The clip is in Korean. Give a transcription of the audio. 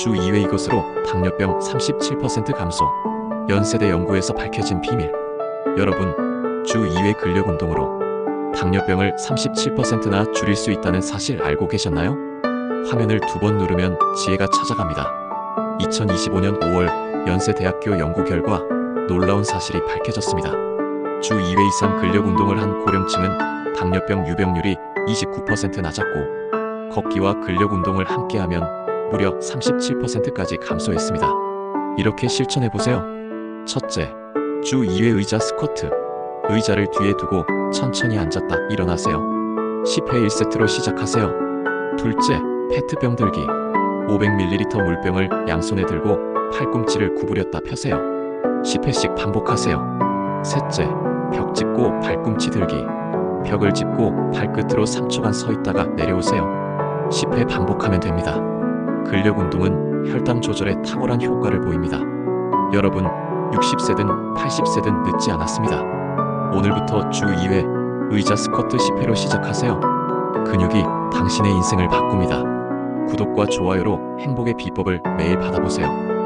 주 2회 이것으로 당뇨병 37% 감소. 연세대 연구에서 밝혀진 비밀. 여러분, 주 2회 근력 운동으로 당뇨병을 37%나 줄일 수 있다는 사실 알고 계셨나요? 화면을 두 번 누르면 지혜가 찾아갑니다. 2025년 5월 연세대학교 연구 결과 놀라운 사실이 밝혀졌습니다. 주 2회 이상 근력 운동을 한 고령층은 당뇨병 유병률이 29% 낮았고 걷기와 근력 운동을 함께하면 무려 37%까지 감소했습니다. 이렇게 실천해 보세요. 첫째, 주 2회 의자 스쿼트. 의자를 뒤에 두고 천천히 앉았다 일어나세요. 10회 1세트로 시작하세요. 둘째, 페트병 들기. 500ml 물병을 양손에 들고 팔꿈치를 구부렸다 펴세요. 10회씩 반복하세요. 셋째, 벽 짚고 발꿈치 들기. 벽을 짚고 발끝으로 3초간 서 있다가 내려오세요. 10회 반복하면 됩니다. 근력 운동은 혈당 조절에 탁월한 효과를 보입니다. 여러분, 60세든 80세든 늦지 않았습니다. 오늘부터 주 2회 의자 스쿼트 10회로 시작하세요. 근육이 당신의 인생을 바꿉니다. 구독과 좋아요로 행복의 비법을 매일 받아보세요.